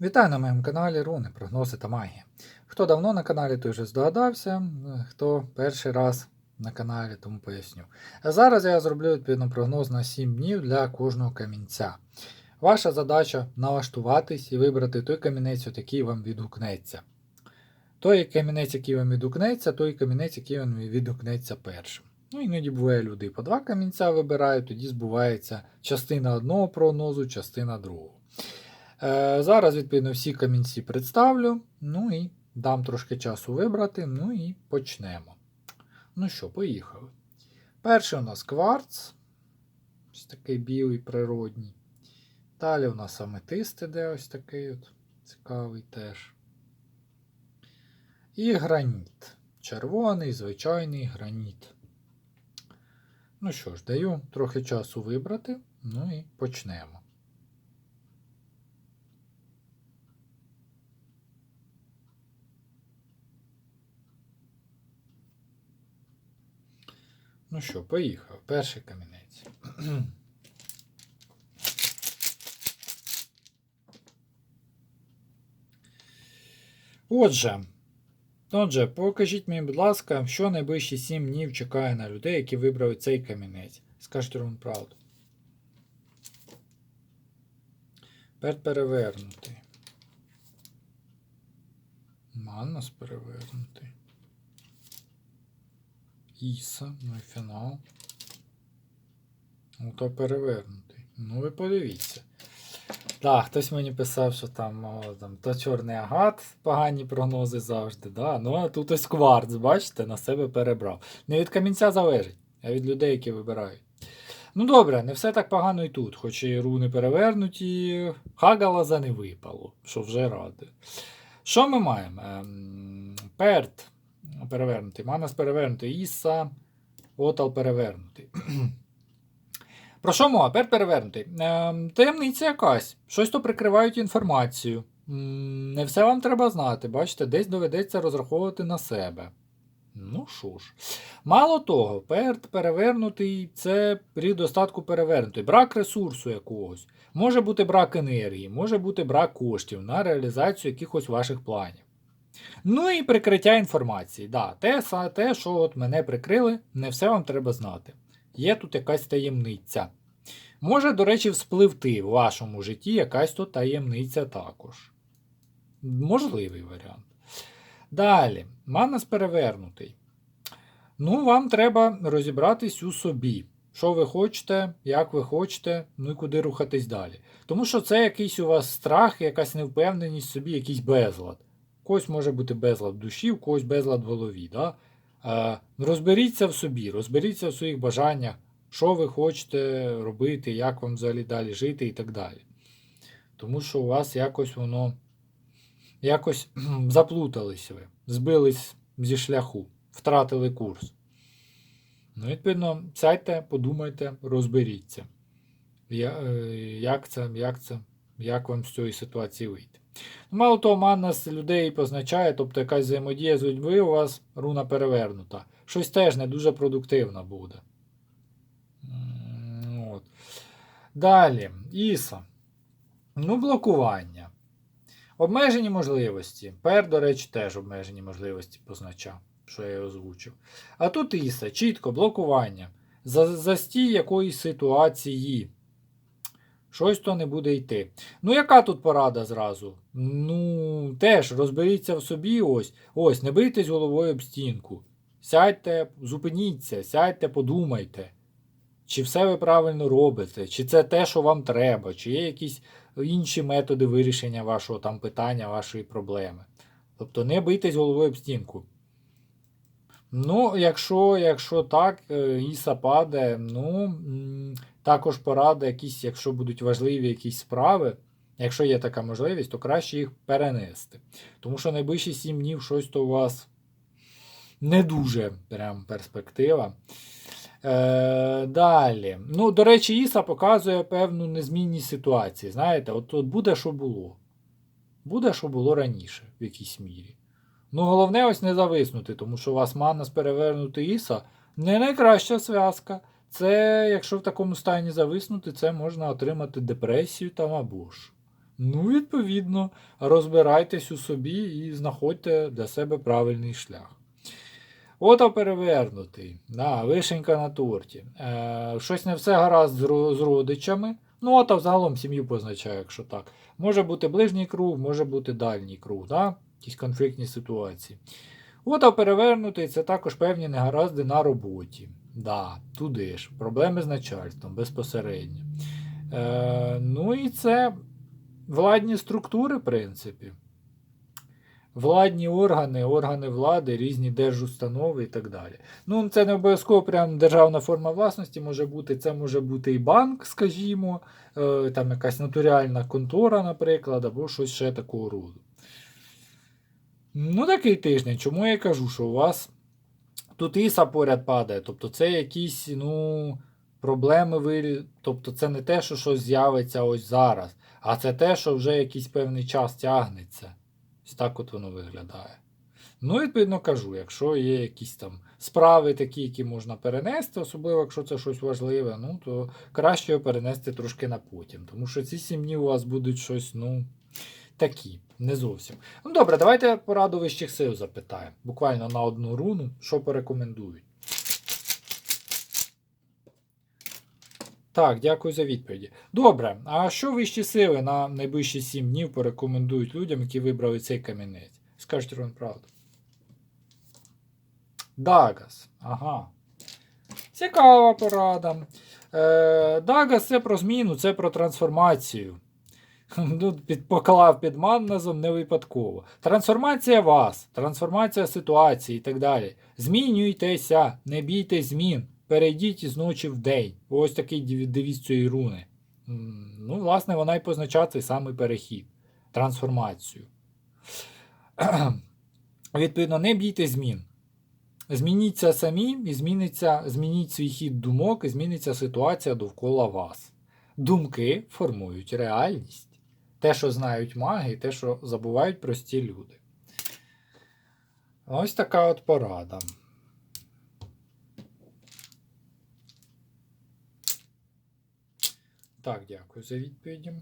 Вітаю на моєму каналі Руни, прогнози та магія. Хто давно на каналі, той вже здогадався, хто перший раз на каналі, тому поясню. А зараз я зроблю відповідно прогноз на 7 днів для кожного камінця. Ваша задача налаштуватись і вибрати той камінець, який вам відгукнеться. Той камінець, який вам відгукнеться, той камінець, який вам відгукнеться першим. Ну, іноді буває люди по два камінця вибирають, тоді збувається частина одного прогнозу, частина другого. Е, Зараз, відповідно, всі камінці представлю. Ну і дам трошки часу вибрати. Ну і почнемо. Ну що, поїхали. Перший у нас кварц. Ось такий білий природній. Далі у нас аметист іде ось такий от цікавий теж. І граніт. Червоний, звичайний граніт. Ну що ж, даю трохи часу вибрати. Ну і почнемо. Ну що, поїхав. Перший камінець. Отже, отже, покажіть мені, будь ласка, що найближчі 7 днів чекає на людей, які вибрали цей камінець. Скажіть рун правду. Перед перевернутий. Маннас перевернутий. Іса, ну і фінал. Ну, то перевернутий. Ну, ви подивіться. Так, хтось мені писав, що там, о, там то чорний агат, погані прогнози завжди. Да? Ну, а тут ось кварц, бачите, на себе перебрав. Не від камінця залежить, а від людей, які вибирають. Ну добре, не все так погано і тут, хоч і руни перевернуті, хагалаза не випало, що вже ради. Що ми маємо? Ем, перт перевернутий, Манас перевернутий, Іса, Отал перевернутий. Про що мова? Перт перевернутий. Ем, таємниця якась. Щось то прикривають інформацію. Не все вам треба знати. Бачите, десь доведеться розраховувати на себе. Ну що ж. Мало того, перт перевернутий це при достатку перевернутий. Брак ресурсу якогось. Може бути брак енергії, може бути брак коштів на реалізацію якихось ваших планів. Ну і прикриття інформації. Да, те, те, що от мене прикрили, не все вам треба знати. Є тут якась таємниця. Може, до речі, вспливти в вашому житті якась тут таємниця також. Можливий варіант. Далі, Манас перевернутий. Ну, вам треба розібратись у собі. Що ви хочете, як ви хочете, ну і куди рухатись далі. Тому що це якийсь у вас страх, якась невпевненість в собі, якийсь безлад. Когось може бути безлад в душі, у когось безлад в голові. Да? Е, розберіться в собі, розберіться в своїх бажаннях, що ви хочете робити, як вам взагалі далі жити і так далі. Тому що у вас якось воно якось заплутались ви, збились зі шляху, втратили курс. Ну, відповідно, сядьте, подумайте, розберіться, е, як це, як це, як вам з цієї ситуації вийти. Мало того, манас людей позначає, тобто якась взаємодія з людьми у вас руна перевернута. Щось теж не дуже продуктивно буде. От. Далі, Іса. Ну, блокування. Обмежені можливості. Пер, до речі, теж обмежені можливості позначав, що я озвучив. А тут Іса, чітко блокування. За, застій якоїсь ситуації. Щось то не буде йти. Ну, яка тут порада зразу? Ну, теж розберіться в собі ось. Ось, не бийтесь головою об стінку. Сядьте, зупиніться, сядьте, подумайте. Чи все ви правильно робите, чи це те, що вам треба, чи є якісь інші методи вирішення вашого там питання, вашої проблеми. Тобто не бийтесь головою об стінку. Ну, якщо, якщо так, е, Іса падає, ну, також порада, якісь, якщо будуть важливі якісь справи, якщо є така можливість, то краще їх перенести. Тому що найближчі 7 днів щось то у вас не дуже прям перспектива. Е, далі. Ну, до речі, Іса показує певну незмінність ситуації. Знаєте, от, от буде, що було. Буде, що було раніше, в якійсь мірі. Ну, головне ось не зависнути, тому що у вас Манас перевернути Іса не найкраща зв'язка. Це, якщо в такому стані зависнути, це можна отримати депресію там або ж. Ну, відповідно, розбирайтесь у собі і знаходьте для себе правильний шлях. Ото перевернутий. Да, вишенька на торті. Е, щось не все гаразд з, родичами. Ну, ото взагалом сім'ю позначає, якщо так. Може бути ближній круг, може бути дальній круг, да? якісь конфліктні ситуації. Ото перевернутий це також певні негаразди на роботі. Да, туди ж. Проблеми з начальством безпосередньо. Е, ну і це владні структури, в принципі. Владні органи, органи влади, різні держустанови і так далі. Ну, це не обов'язково прям державна форма власності може бути. Це може бути і банк, скажімо, е, там якась нотаріальна контора, наприклад, або щось ще такого роду. Ну, такий тиждень. Чому я кажу, що у вас тут іса поряд падає. Тобто це якісь, ну, проблеми вирі... Тобто це не те, що щось з'явиться ось зараз, а це те, що вже якийсь певний час тягнеться. Ось так от воно виглядає. Ну, відповідно кажу, якщо є якісь там справи такі, які можна перенести, особливо якщо це щось важливе, ну, то краще його перенести трошки на потім. Тому що ці сім днів у вас будуть щось, ну, такі, не зовсім. Ну добре, давайте пораду вищих сил запитаємо. Буквально на одну руну, що порекомендують. Так, дякую за відповіді. Добре, а що вищі сили на найближчі 7 днів порекомендують людям, які вибрали цей камінець? Скажіть вам правду. Дагас. Ага. Цікава порада. Е, Дагас це про зміну, це про трансформацію. Тут під, поклав під манназом не випадково. Трансформація вас, трансформація ситуації і так далі. Змінюйтеся, не бійтесь змін. Перейдіть із ночі в день. Ось такий девіз цієї руни. Ну, власне, вона й позначає цей самий перехід, трансформацію. Відповідно, не бійтесь змін. Змініться самі і зміниться, змініть свій хід думок, і зміниться ситуація довкола вас. Думки формують реальність. Те, що знають маги, і те, що забувають прості люди. Ось така от порада. Так, дякую за відповіді.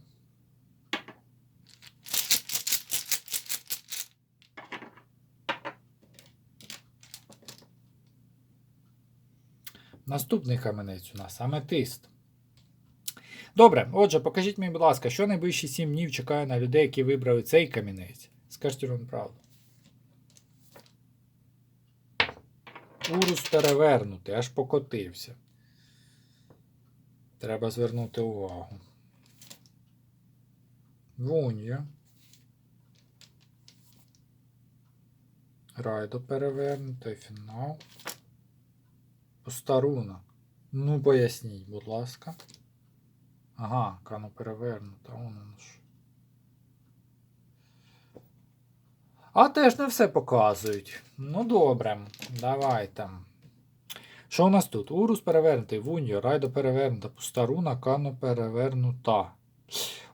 Наступний каменець у нас аметист. Добре, отже, покажіть мені, будь ласка, що найближчі 7 днів чекає на людей, які вибрали цей камінець. Скажіть вам правду. Урус перевернутий, аж покотився. Треба звернути увагу. Вунья. Райдо перевернутий, фінал. Постаруна. Ну, поясніть, будь ласка. Ага, кано перевернута, вон воно ж. А теж не все показують. Ну добре, давайте. Що у нас тут? Урус перевернутий, Вуньо, Райдо перевернута, Пустаруна, Кано перевернута.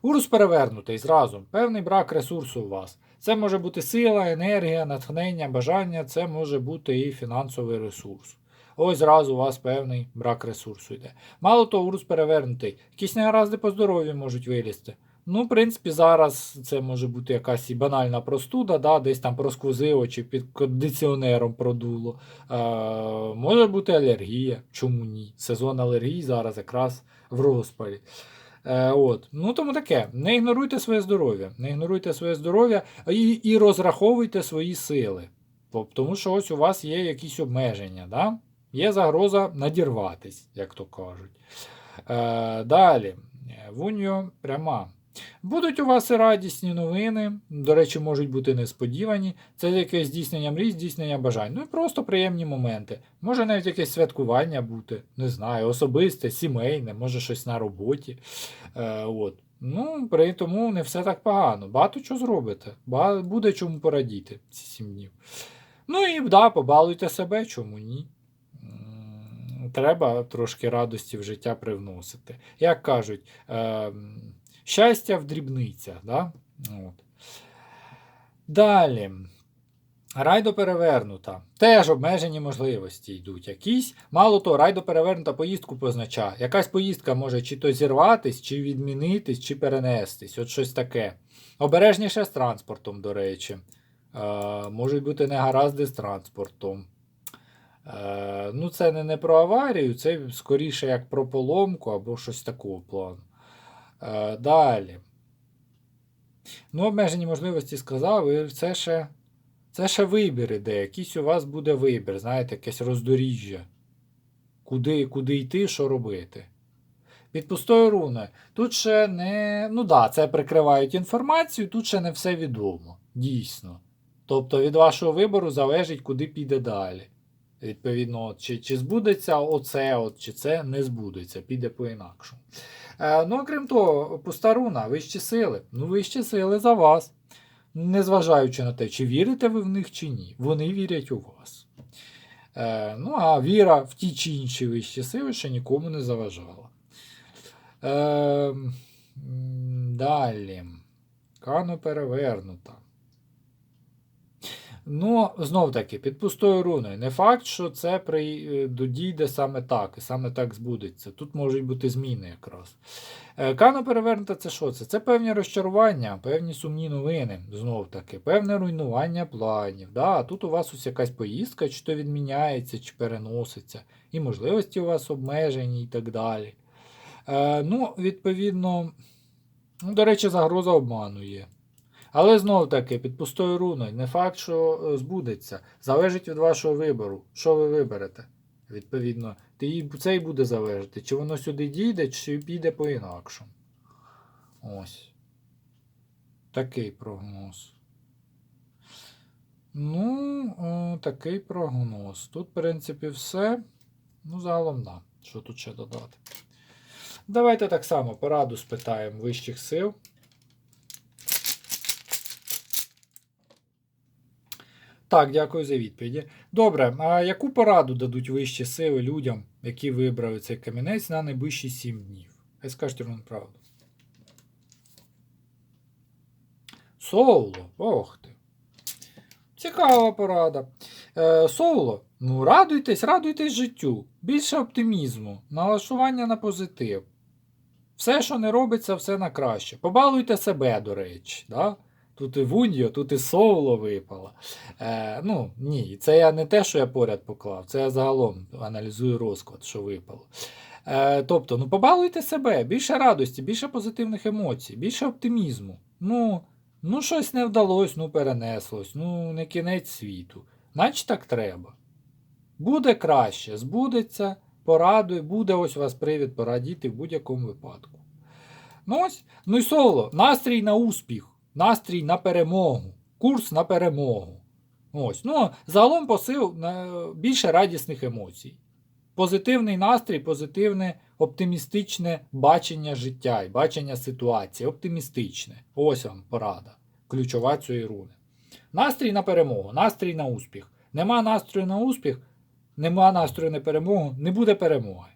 Урус перевернутий зразу. Певний брак ресурсу у вас. Це може бути сила, енергія, натхнення, бажання, це може бути і фінансовий ресурс. Ось зразу у вас певний брак ресурсу йде. Мало того, урус перевернутий. Якісь негаразди по здоров'ю можуть вилізти. Ну, в принципі, зараз це може бути якась банальна простуда, да, десь там просквозило чи під кондиціонером продуло. Е, може бути алергія, чому ні? Сезон алергії зараз якраз в розпалі. Е, от. Ну, тому таке. Не ігноруйте своє здоров'я. Не ігноруйте своє здоров'я і, і розраховуйте свої сили. Тому що ось у вас є якісь обмеження. Да? Є загроза надірватись, як то кажуть. Е, далі. Вуньо пряма. Будуть у вас і радісні новини, до речі, можуть бути несподівані. Це якесь здійснення мрій, здійснення бажань. Ну і просто приємні моменти. Може навіть якесь святкування бути, не знаю, особисте, сімейне, може щось на роботі. Е, от. Ну, при тому не все так погано. Багато чого зробите. Буде чому порадіти ці сім днів. Ну і да, побалуйте себе, чому ні. Треба трошки радості в життя привносити. Як кажуть, е, щастя в дрібницях. Да? От. Далі. Райдо перевернута. Теж обмежені можливості йдуть якісь. Мало того, райдо перевернута поїздку позначає. Якась поїздка може чи то зірватись, чи відмінитись, чи перенестись. От щось таке. Обережніше з транспортом, до речі. Е, можуть бути негаразди з транспортом. Е, ну, це не, не про аварію, це скоріше як про поломку або щось такого плану. Е, далі. Ну, обмежені можливості сказав, і це ще. Це ще вибір іде, якийсь у вас буде вибір, знаєте, якесь роздоріжжя. Куди, куди йти, що робити. Під пустою руною. Тут ще не. Ну да, це прикривають інформацію, тут ще не все відомо. Дійсно. Тобто від вашого вибору залежить, куди піде далі. Відповідно, чи, чи збудеться оце, от, чи це не збудеться, піде по-інакшому. Е, ну, окрім того, пуста руна, вищі сили. Ну, вищі сили за вас незважаючи на те, чи вірите ви в них чи ні. Вони вірять у вас. Е, ну, а віра в ті чи інші вищі сили ще нікому не заважала. Е, далі. Кано перевернута. Ну, знов таки, під пустою руною. Не факт, що це при, е, додійде саме так, і саме так збудеться. Тут можуть бути зміни якраз. Е, Кано перевернута це що це? Це певні розчарування, певні сумні новини, знов таки, певне руйнування планів. Да? Тут у вас ось якась поїздка, чи то відміняється, чи переноситься, і можливості у вас обмежені і так далі. Е, ну, відповідно, ну, до речі, загроза обману є. Але знов таки, під пустою руною, не факт, що е, збудеться. Залежить від вашого вибору. Що ви виберете? Відповідно, це і буде залежати, чи воно сюди дійде, чи піде по-інакшому. Ось. Такий прогноз. Ну, о, такий прогноз. Тут, в принципі, все. Ну, загалом, да. Що тут ще додати? Давайте так само пораду спитаємо вищих сил. Так, дякую за відповіді. Добре, а яку пораду дадуть вищі сили людям, які вибрали цей камінець на найближчі 7 днів? Хай скажете вам правду. Соло, ох ти. Цікава порада. Е, соло, ну радуйтесь, радуйтесь життю. Більше оптимізму, налаштування на позитив. Все, що не робиться, все на краще. Побалуйте себе, до речі. Да? Тут і Вуньо, тут і соло випало. Е, ну, ні, це я не те, що я поряд поклав, це я загалом аналізую розклад, що випало. Е, тобто, ну побалуйте себе, більше радості, більше позитивних емоцій, більше оптимізму. Ну, ну щось не вдалося, ну перенеслось, ну не кінець світу. Значить так треба. Буде краще, збудеться, порадує, буде ось у вас привід порадіти в будь-якому випадку. Ну ось, ну і соло, настрій на успіх, настрій на перемогу, курс на перемогу. Ось, ну, загалом посил більше радісних емоцій. Позитивний настрій, позитивне, оптимістичне бачення життя і бачення ситуації. Оптимістичне. Ось вам порада. Ключова цієї руни. Настрій на перемогу, настрій на успіх. Нема настрою на успіх, нема настрою на перемогу, не буде перемоги.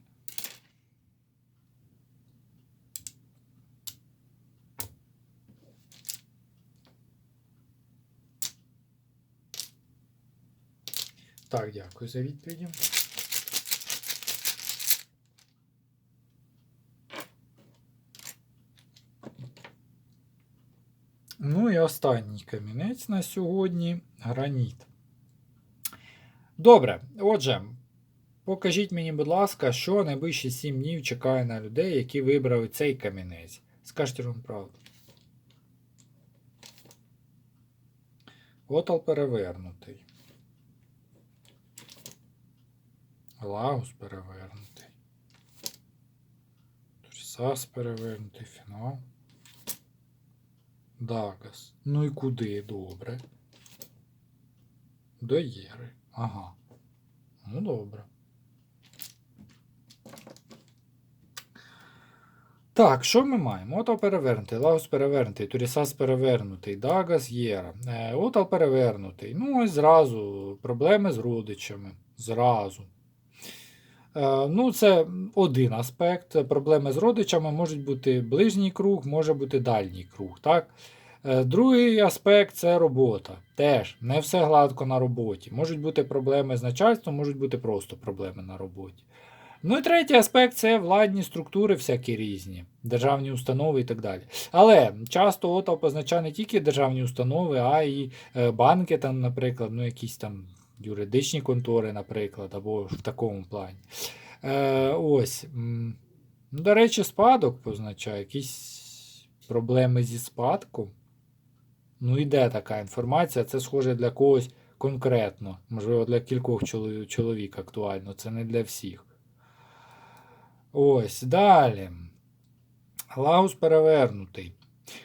Так, дякую за відповіді. Ну і останній камінець на сьогодні граніт. Добре, отже, покажіть мені, будь ласка, що найближчі 7 днів чекає на людей, які вибрали цей камінець. Скажіть вам правду. Отал перевернутий. Лагус перевернутий. Турсас перевернутий, фінал. Дагас. Ну і куди? Добре. До Єри. Ага. Ну добре. Так, що ми маємо? Отал перевернутий, Лагус перевернутий, Турісас перевернутий, Дагас Єра. Е, Отал перевернутий. Ну, ось зразу проблеми з родичами. Зразу. Е, Ну, це один аспект. Проблеми з родичами можуть бути ближній круг, може бути дальній круг. Так? Е, Другий аспект це робота. Теж не все гладко на роботі. Можуть бути проблеми з начальством, можуть бути просто проблеми на роботі. Ну і третій аспект це владні структури всякі різні, державні установи і так далі. Але часто ОТА позначає не тільки державні установи, а й е, банки, там, наприклад, ну якісь там юридичні контори, наприклад, або в такому плані. Е, ось. Ну, до речі, спадок позначає якісь проблеми зі спадком. Ну, іде така інформація, це схоже для когось конкретно. Можливо, для кількох чоловік, актуально, це не для всіх. Ось, далі. Лагус перевернутий.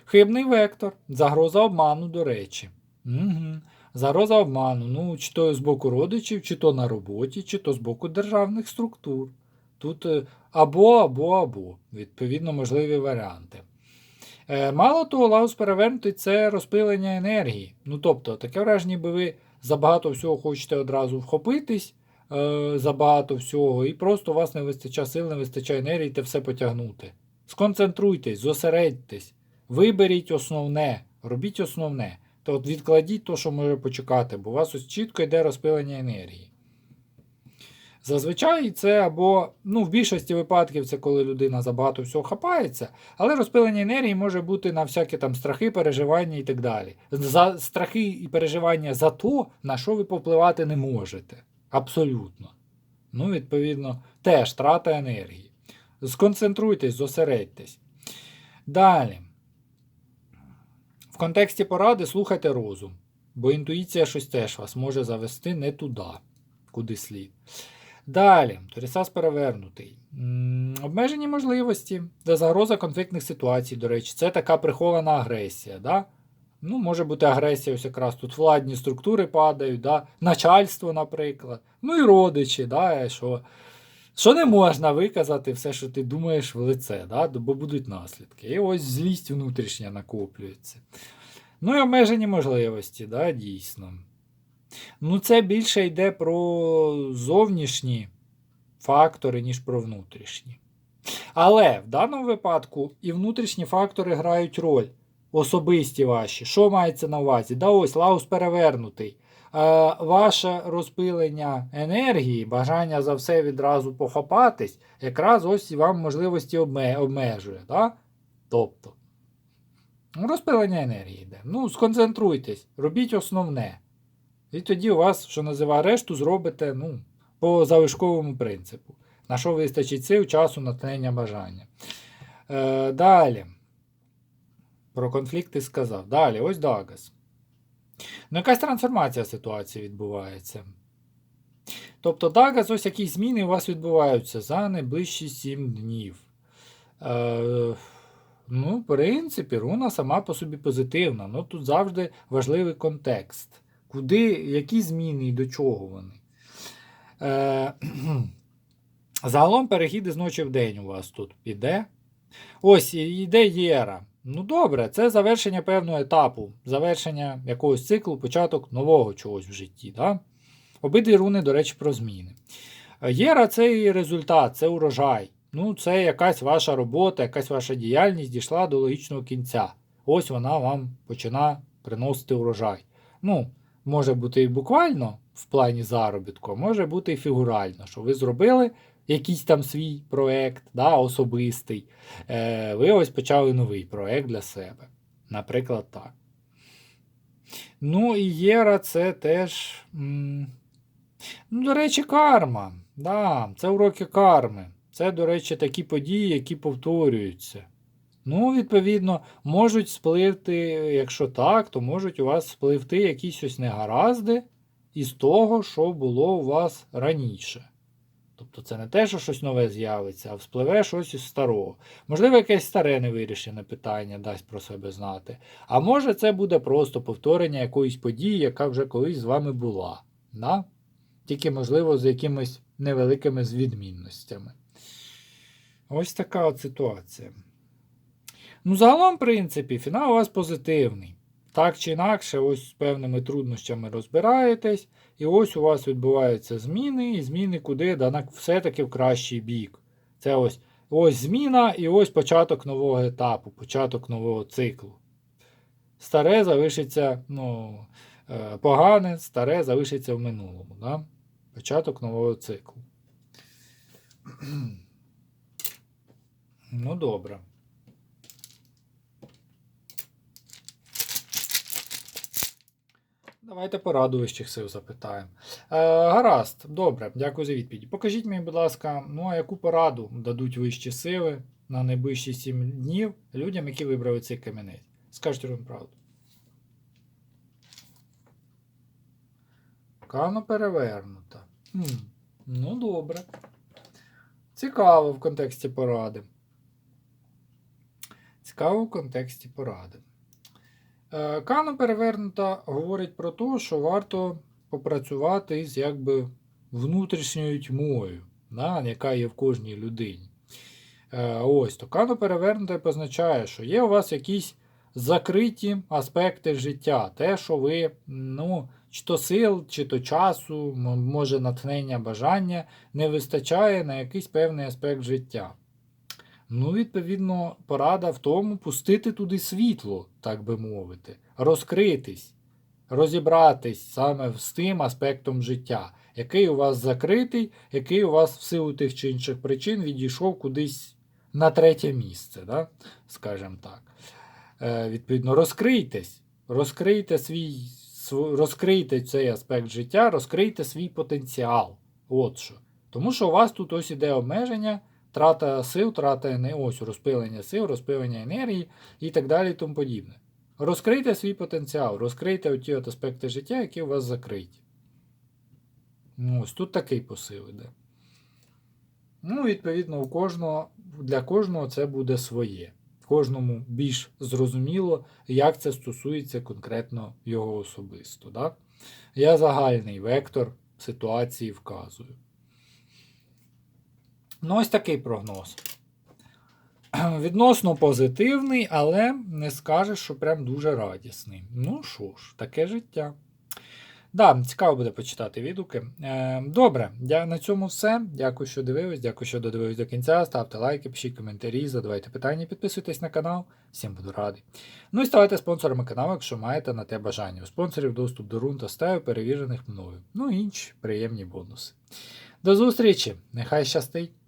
Хибний вектор. Загроза обману, до речі. Угу. Загроза обману. Ну, чи то з боку родичів, чи то на роботі, чи то з боку державних структур. Тут е, або, або, або. Відповідно, можливі варіанти. Е, Мало того, Лагус перевернутий це розпилення енергії. Ну, тобто, таке враження, ніби ви забагато всього хочете одразу вхопитись, е, забагато всього, і просто у вас не вистачає сил, не вистачає енергії те все потягнути. Сконцентруйтесь, зосередьтесь, виберіть основне, робіть основне. То от відкладіть то, що може почекати, бо у вас ось чітко йде розпилення енергії. Зазвичай це або, ну, в більшості випадків це коли людина забагато всього хапається, але розпилення енергії може бути на всякі там страхи, переживання і так далі. За страхи і переживання за то, на що ви попливати не можете. Абсолютно. Ну, відповідно, теж трата енергії. Сконцентруйтесь, зосередьтесь. Далі. Контексті поради слухайте розум, бо інтуїція щось теж вас може завести не туди, куди слід. Далі, Торісас перевернутий. Обмежені можливості та загроза конфліктних ситуацій, до речі, це така прихована агресія. Да? Ну, може бути агресія, ось якраз тут владні структури падають, да? начальство, наприклад, ну і родичі, да? що, що не можна виказати все, що ти думаєш в лице, да? бо будуть наслідки. І ось злість внутрішня накоплюється. Ну і обмежені можливості, да, дійсно. Ну, це більше йде про зовнішні фактори, ніж про внутрішні. Але в даному випадку і внутрішні фактори грають роль. Особисті ваші. Що мається на увазі? Да ось лаус перевернутий. Ваше розпилення енергії, бажання за все відразу похопатись, якраз ось вам можливості обмежує. Да? Тобто, ну, розпилення енергії йде. Ну, сконцентруйтесь, робіть основне. І тоді у вас, що називає решту, зробите ну, по залишковому принципу. На що вистачить сил, часу, натхнення, бажання. Е, далі. Про конфлікти сказав. Далі, ось Дагас. Ну, якась трансформація ситуації відбувається. Тобто, Дагас, ось якісь зміни у вас відбуваються за найближчі 7 днів. Е, ну, в принципі, руна сама по собі позитивна. Ну, тут завжди важливий контекст. Куди, які зміни і до чого вони. Е, загалом перехід із ночі в день у вас тут піде. Ось і йде Єра. Ну добре, це завершення певного етапу, завершення якогось циклу, початок нового чогось в житті. Да? Обидві руни, до речі, про зміни. Е, Єра це і результат, це урожай. Ну, це якась ваша робота, якась ваша діяльність дійшла до логічного кінця. Ось вона вам починає приносити урожай. Ну, може бути і буквально в плані заробітку, а може бути і фігурально, що ви зробили якийсь там свій проект, да, особистий. Е, ви ось почали новий проект для себе. Наприклад, так. Ну, і Єра це теж. М, ну, до речі, карма. Да, Це уроки карми. Це, до речі, такі події, які повторюються. Ну, відповідно, можуть спливти, якщо так, то можуть у вас спливти якісь ось негаразди із того, що було у вас раніше. Тобто це не те, що щось нове з'явиться, а вспливе щось із старого. Можливо, якесь старе невирішене питання дасть про себе знати. А може, це буде просто повторення якоїсь події, яка вже колись з вами була. Да? Тільки, можливо, з якимись невеликими відмінностями. Ось така от ситуація. Ну, загалом, в принципі, фінал у вас позитивний. Так чи інакше, ось з певними труднощами розбираєтесь, і ось у вас відбуваються зміни, і зміни куди, да все-таки в кращий бік. Це ось ось зміна і ось початок нового етапу, початок нового циклу. старе залишиться, ну, е, погане, старе залишиться в минулому. Да? Початок нового циклу. Ну, добре. Давайте пораду вищих сил запитаємо. Е, гаразд, добре, дякую за відповідь. Покажіть мені, будь ласка, ну а яку пораду дадуть вищі сили на найближчі 7 днів людям, які вибрали цей камінець? Скажіть вам правду. Кано перевернута. Хм, ну добре. Цікаво в контексті поради. Цікаво в контексті поради. Е, Кано перевернута говорить про те, що варто попрацювати з якби внутрішньою тьмою, да, яка є в кожній людині. Е, Ось, то кано перевернута позначає, що є у вас якісь закриті аспекти життя, те, що ви, ну, чи то сил, чи то часу, може натхнення, бажання не вистачає на якийсь певний аспект життя. Ну, відповідно, порада в тому пустити туди світло, так би мовити, розкритись, розібратись саме з тим аспектом життя, який у вас закритий, який у вас в силу тих чи інших причин відійшов кудись на третє місце, да? скажімо так. Е, відповідно, розкрийтесь, розкрийте свій, розкрийте цей аспект життя, розкрийте свій потенціал. От що. Тому що у вас тут ось іде обмеження, трата сил, трата ось розпилення сил, розпилення енергії і так далі і тому подібне. Розкрийте свій потенціал, розкрийте оті от аспекти життя, які у вас закриті. Ну, ось тут такий посил іде. Ну, відповідно, у кожного, для кожного це буде своє. Кожному більш зрозуміло, як це стосується конкретно його особисто. Да? Я загальний вектор ситуації вказую. Ну, ось такий прогноз. Відносно позитивний, але не скажеш, що прям дуже радісний. Ну що ж, таке життя. Да, цікаво буде почитати відгуки. Е, добре, на цьому все. Дякую, що дивились. Дякую, що додивились до кінця. Ставте лайки, пишіть коментарі, задавайте питання, підписуйтесь на канал. Всім буду радий. Ну і ставайте спонсорами каналу, якщо маєте на те бажання. У спонсорів доступ до рун та стаю, перевірених мною. Ну і інші приємні бонуси. До зустрічі! Нехай щастить!